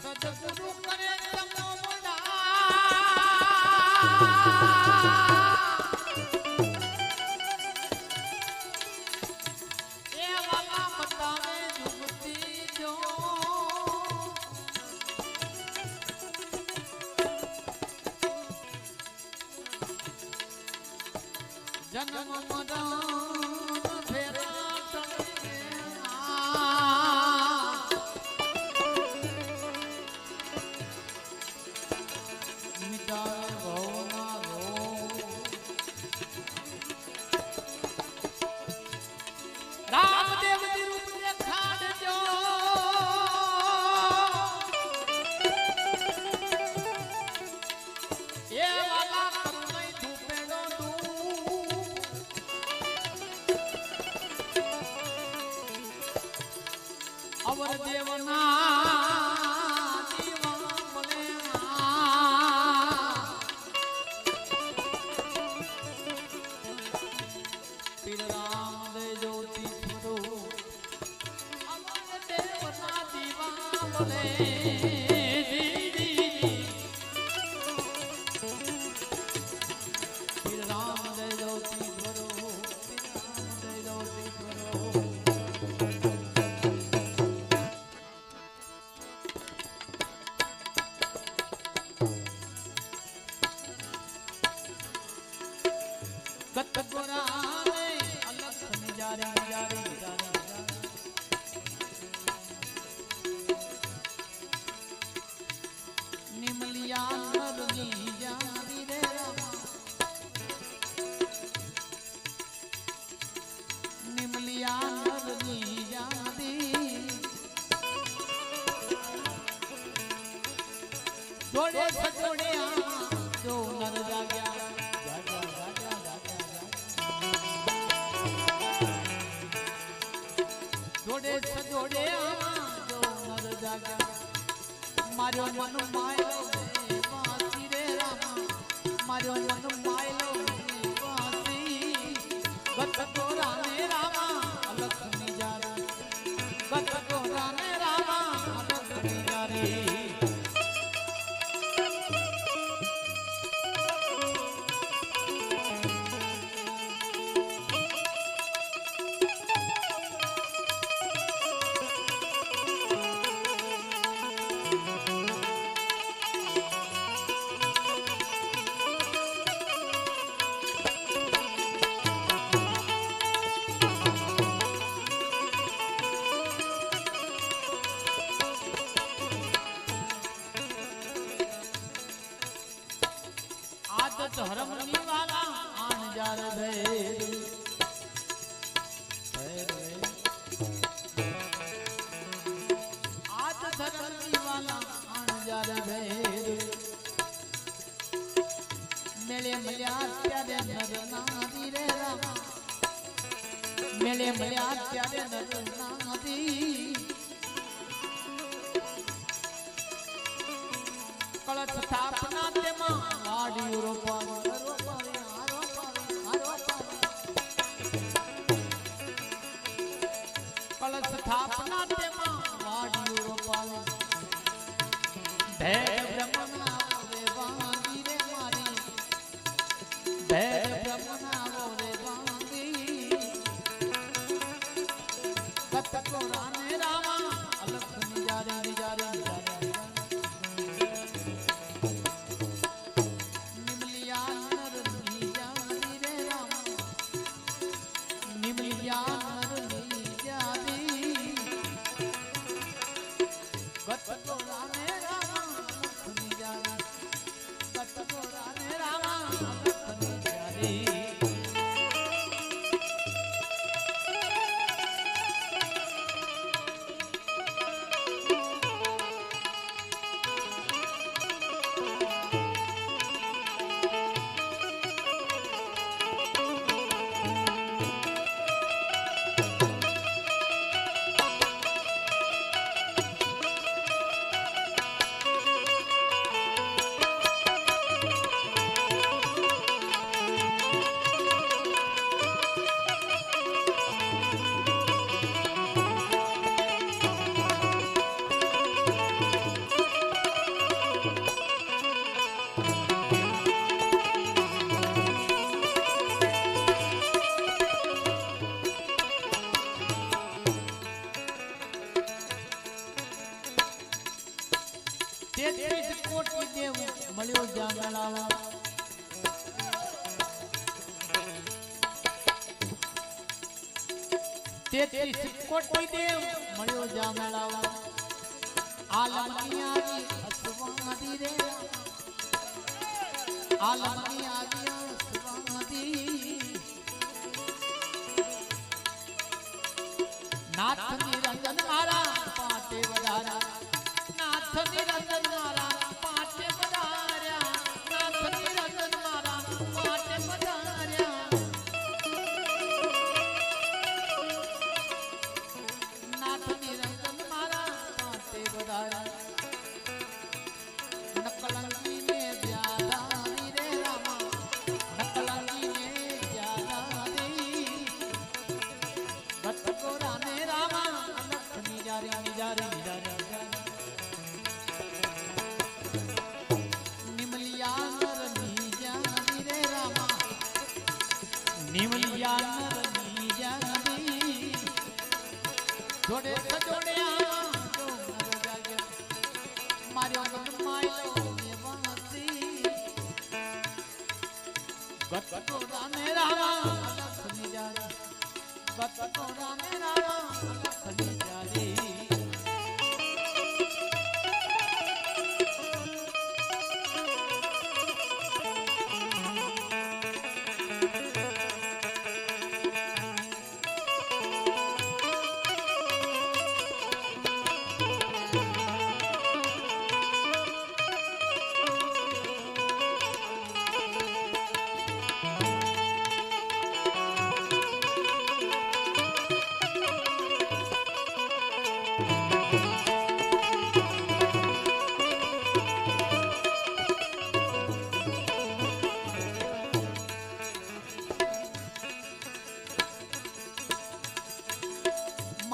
સદગુરુ કરે તમો મોડા અવર દેવના સ્થાપના તેમાં વાડિયો રોપાવે ભેદ બ્રહ્મના રે વાંગી રે મારી. ભેદ બ્રહ્મના રે વાંગી. કતકો રાને તેથી સિક્કોટો દેવ મળ્યો જામલાવ આલમની આવી અસવા નદી રે. આલમની આવી અસવા નદી નાથ નિરંજન મારા, પાટે વધારા. નાથ નિરંજન મારા જોડે સજો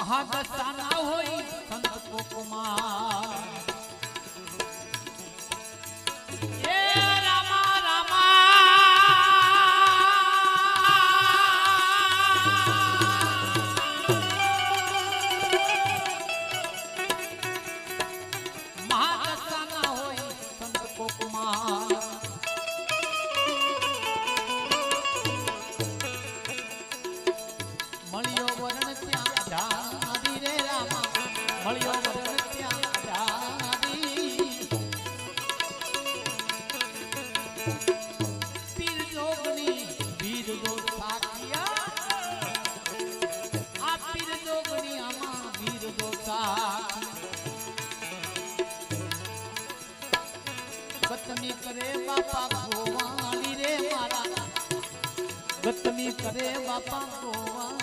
મહાદશાના હોય સંત કુમાર રામા રામા. હોય સંત કુમાર મળ્યો વરણ ત્યાં ಕೋವಾ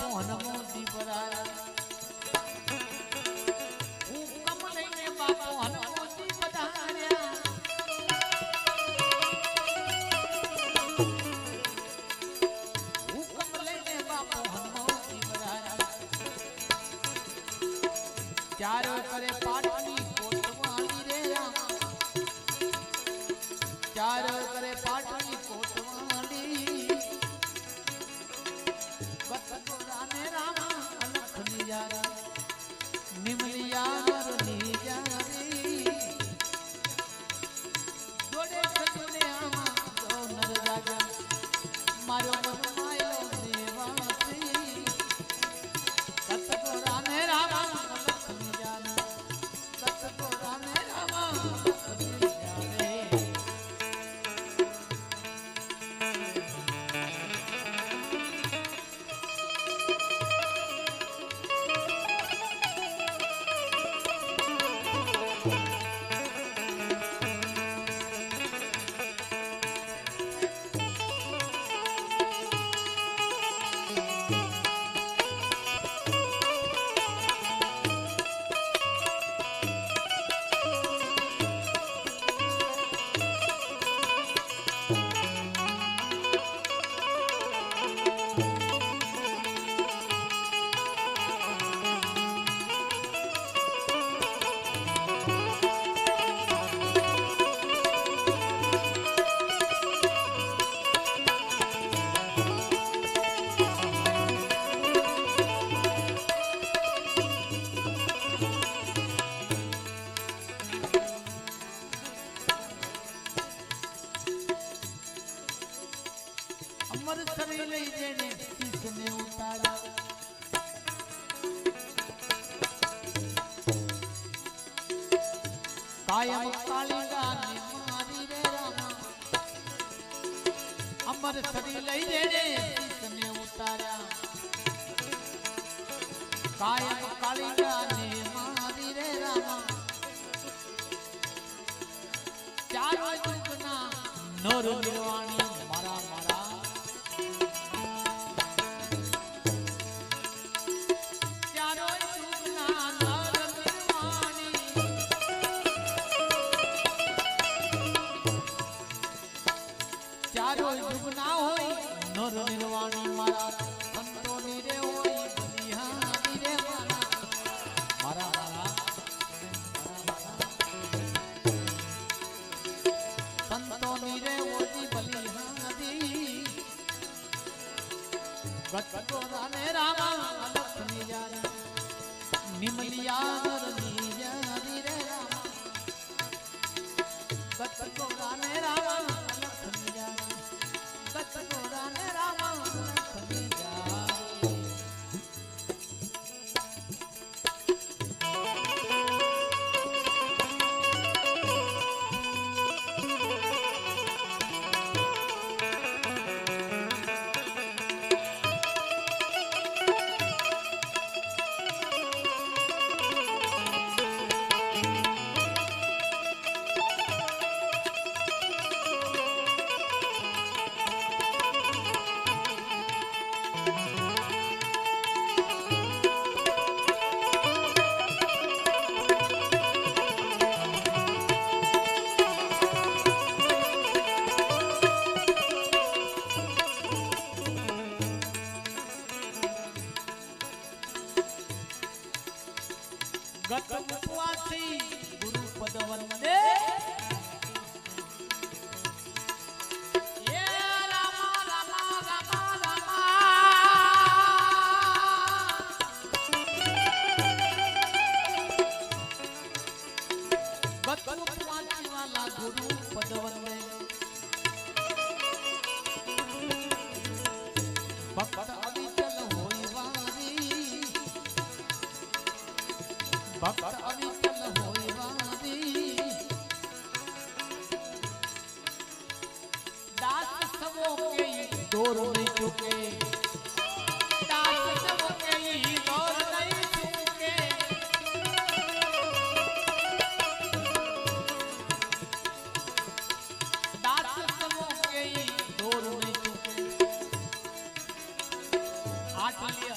મોહન મોદી પરાયા નિમલિયા લઈ જઈને ઉતાર્યા કાયમ કાળી ગત રામા લક્ષ્મી નિમલિયા ગત મુકવાથી ગુરુ પદ વંદે पाटिया